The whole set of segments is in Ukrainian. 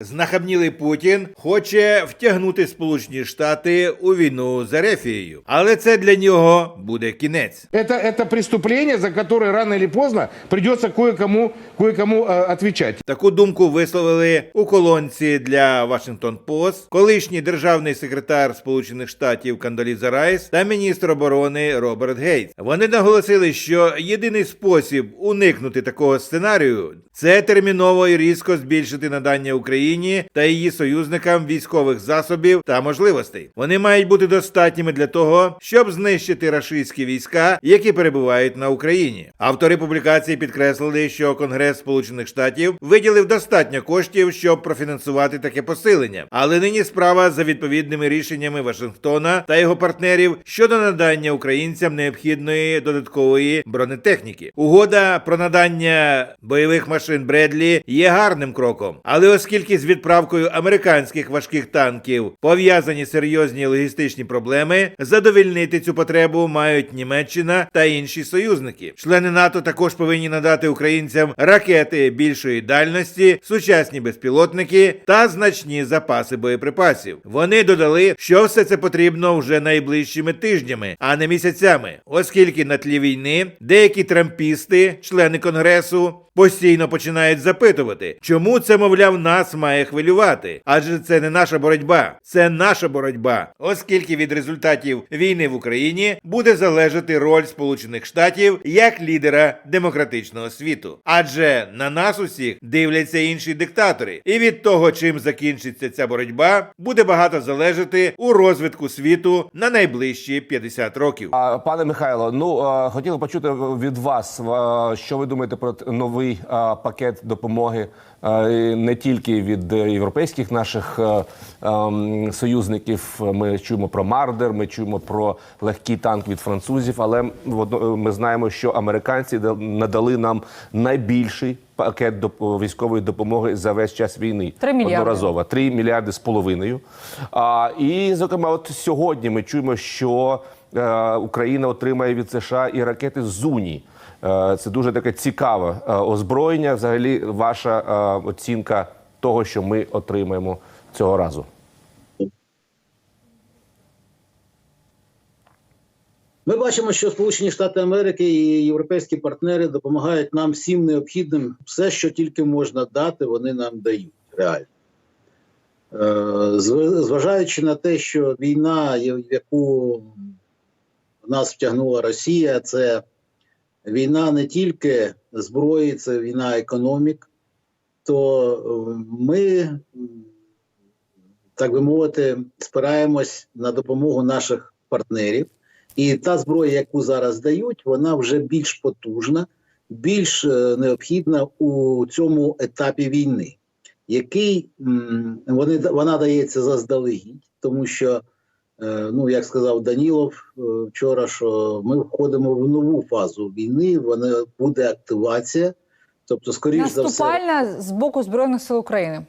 Знахабнілий Путін хоче втягнути Сполучені Штати у війну з Ерефією, але це для нього буде кінець. Это, это преступление, за которое рано или поздно придется кое-кому кое э, отвечать. Таку думку висловили у колонці для Washington Post колишній державний секретар Сполучених Штатів Кандаліза Райс та міністр оборони Роберт Гейтс. Вони наголосили, що єдиний спосіб уникнути такого сценарію це терміново і різко збільшити надання Україні та її союзникам військових засобів та можливостей. Вони мають бути достатніми для того, щоб знищити рашистські війська, які перебувають на Україні. Автори публікації підкреслили, що Конгрес Сполучених Штатів виділив достатньо коштів, щоб профінансувати таке посилення. Але нині справа за відповідними рішеннями Вашингтона та його партнерів щодо надання українцям необхідної додаткової бронетехніки. Угода про надання бойових машин Бредлі є гарним кроком, але оскільки з відправкою американських важких танків пов'язані серйозні логістичні проблеми, задовільнити цю потребу мають Німеччина та інші союзники. Члени НАТО також повинні надати українцям ракети більшої дальності, сучасні безпілотники та значні запаси боєприпасів. Вони додали, що все це потрібно вже найближчими тижнями, а не місяцями, оскільки на тлі війни деякі трампісти, члени конгресу, постійно починають запитувати, чому це, мовляв, нас має хвилювати, адже це не наша боротьба, це наша боротьба, оскільки від результатів війни в Україні буде залежати роль Сполучених Штатів як лідера демократичного світу. Адже на нас усіх дивляться інші диктатори, і від того, чим закінчиться ця боротьба, буде багато залежати у розвитку світу на найближчі 50 років. А, Пане Михайло, ну хотіли почути від вас, що ви думаєте про т- новий пакет допомоги не тільки від європейських наших е, ем, союзників. Ми чуємо про Мардер, ми чуємо про легкий танк від французів, але ми знаємо, що американці да- надали нам найбільший пакет військової допомоги за весь час війни. Три мільярди. Одноразово. 3 мільярди з половиною. А, і, зокрема, от сьогодні ми чуємо, що е, Україна отримає від США і ракети Зуні. Е, це дуже таке цікаве е, озброєння. Взагалі, ваша е, оцінка того, що ми отримаємо цього разу. Ми бачимо, що Сполучені Штати Америки і європейські партнери допомагають нам всім необхідним, все, що тільки можна дати, вони нам дають реально. Зважаючи на те, що війна, в яку нас втягнула Росія, це війна не тільки зброї, це війна економік, то е, ми, так би мовити, спираємось на допомогу наших партнерів. І та зброя, яку зараз дають, вона вже більш потужна, більш е, необхідна у цьому етапі війни, який вони, вона дається заздалегідь, тому що, ну як сказав Данілов е, вчора, що ми входимо в нову фазу війни, вона буде активація, тобто, скоріш за все, Наступальна з боку Збройних сил України.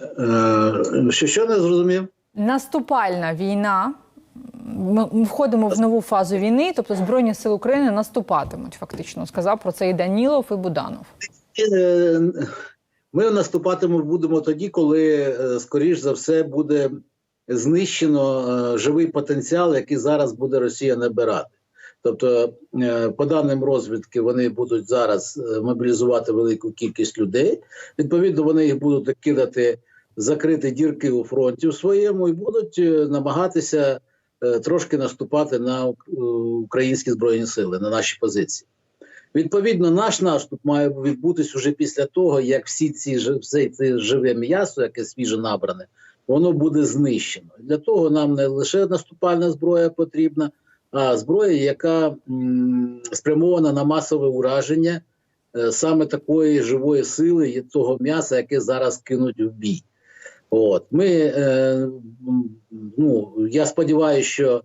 е, що, що не зрозумів? Наступальна війна. Ми входимо в нову фазу війни, тобто Збройні сили України наступатимуть, фактично. Сказав про це і Данілов, і Буданов. Е, Ми наступатимемо будемо тоді, коли, е, скоріш за все, буде знищено е, живий потенціал, який зараз буде Росія набирати. Тобто, е, по даним розвідки, вони будуть зараз е, мобілізувати велику кількість людей. Відповідно, вони їх будуть кидати, закрити дірки у фронті у своєму і будуть намагатися трошки наступати на українські збройні сили, на наші позиції. Відповідно, наш наступ має відбутись уже після того, як всі ці все це живе м'ясо, яке свіже набране, воно буде знищено. Для того нам не лише наступальна зброя потрібна, а зброя, яка спрямована на масове ураження е, саме такої живої сили і того м'яса, яке зараз кинуть в бій. От ми е, ну я сподіваюся, що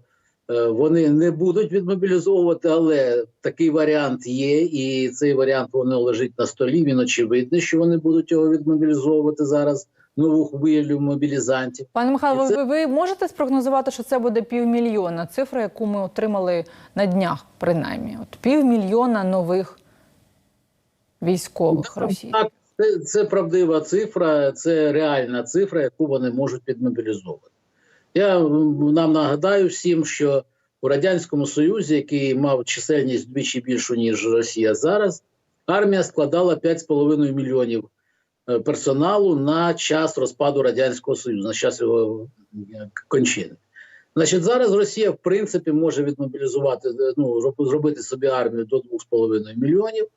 е, вони не будуть відмобілізовувати, але такий варіант є, і цей варіант воно лежить на столі. Він очевидний, що вони будуть його відмобілізовувати зараз. Нову хвилю мобілізантів. Пане Михайло, це- ви, ви можете спрогнозувати, що це буде півмільйона цифра, яку ми отримали на днях, принаймні? От півмільйона нових військових. Так, Це, це правдива цифра, це реальна цифра, яку вони можуть підмобілізовувати. Я нам нагадаю всім, що у Радянському Союзі, який мав чисельність вдвічі більшу, ніж Росія зараз, армія складала 5,5 мільйонів персоналу на час розпаду Радянського Союзу, на час його е, кончини. Значить, зараз Росія, в принципі, може відмобілізувати, е, ну, зробити собі армію до 2,5 мільйонів,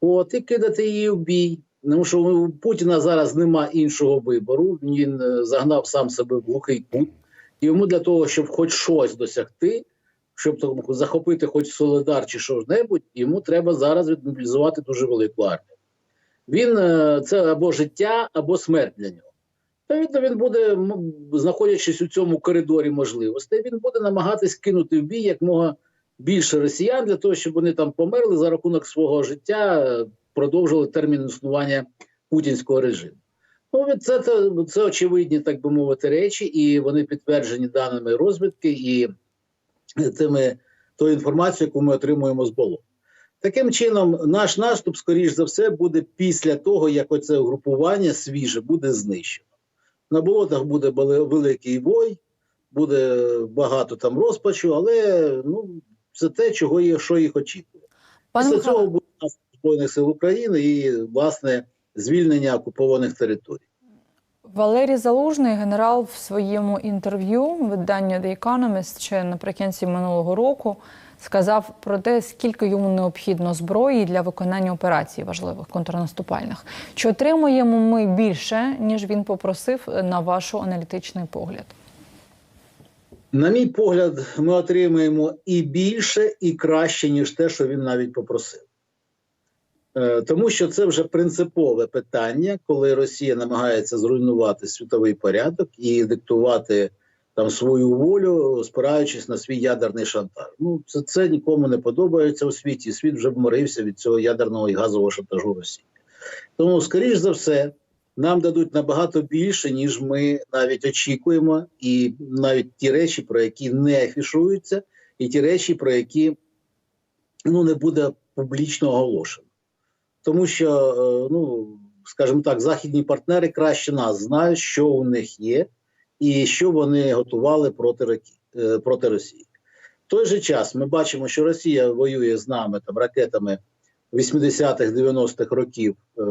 от, і кидати її в бій. Тому що у Путіна зараз нема іншого вибору. Він е, загнав сам себе в глухий кут. Йому для того, щоб хоч щось досягти, щоб захопити хоч Солидар чи що ж небудь, йому треба зараз відмобілізувати дуже велику армію. Він е, це або життя, або смерть для нього. Відповідно, він буде, знаходячись у цьому коридорі можливостей, він буде намагатись кинути в бій якмога більше росіян для того, щоб вони там померли за рахунок свого життя, продовжили термін існування путінського режиму. Ну, це, це, це очевидні, так би мовити, речі, і вони підтверджені даними розвідки і тими тою інформацією, яку ми отримуємо з болот. Таким чином, наш наступ, скоріш за все, буде після того, як оце угрупування свіже буде знищено. На болотах буде великий бой, буде багато там розпачу, але ну, це те, чого є, що їх очікує. Пане Після цього буде наступ Збройних сил України і, власне, звільнення окупованих територій. Валерій Залужний, генерал, в своєму інтерв'ю виданню The Economist ще наприкінці минулого року сказав про те, скільки йому необхідно зброї для виконання операцій важливих контрнаступальних. Чи отримуємо ми більше, ніж він попросив, на ваш аналітичний погляд? На мій погляд, ми отримаємо і більше, і краще, ніж те, що він навіть попросив. Е, Тому що це вже принципове питання, коли Росія намагається зруйнувати світовий порядок і диктувати там свою волю, спираючись на свій ядерний шантаж. Ну, це, це нікому не подобається у світі. Світ вже вморився від цього ядерного і газового шантажу Росії. Тому, скоріш за все, нам дадуть набагато більше, ніж ми навіть очікуємо, і навіть ті речі, про які не афішуються, і ті речі, про які ну, не буде публічно оголошено. Тому що, е, ну, скажімо так, західні партнери краще нас знають, що у них є, і що вони готували проти, е, проти Росії. В той же час ми бачимо, що Росія воює з нами там ракетами 80-х, 90-х років е,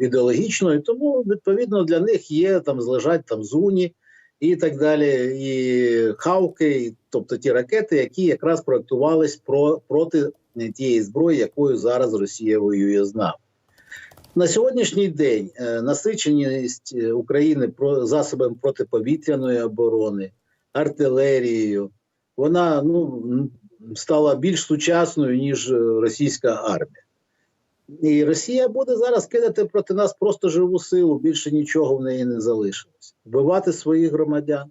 ідеологічно, і тому відповідно для них є там злежать там зуні і так далі, і хавки, і, тобто ті ракети, які якраз проектувались про проти тієї зброї, якою зараз Росія воює з нами. На сьогоднішній день е, насиченість е, України засобами протиповітряної оборони, артилерією, вона ну, стала більш сучасною, ніж е, російська армія. І Росія буде зараз кидати проти нас просто живу силу, більше нічого в неї не залишилось. Вбивати своїх громадян.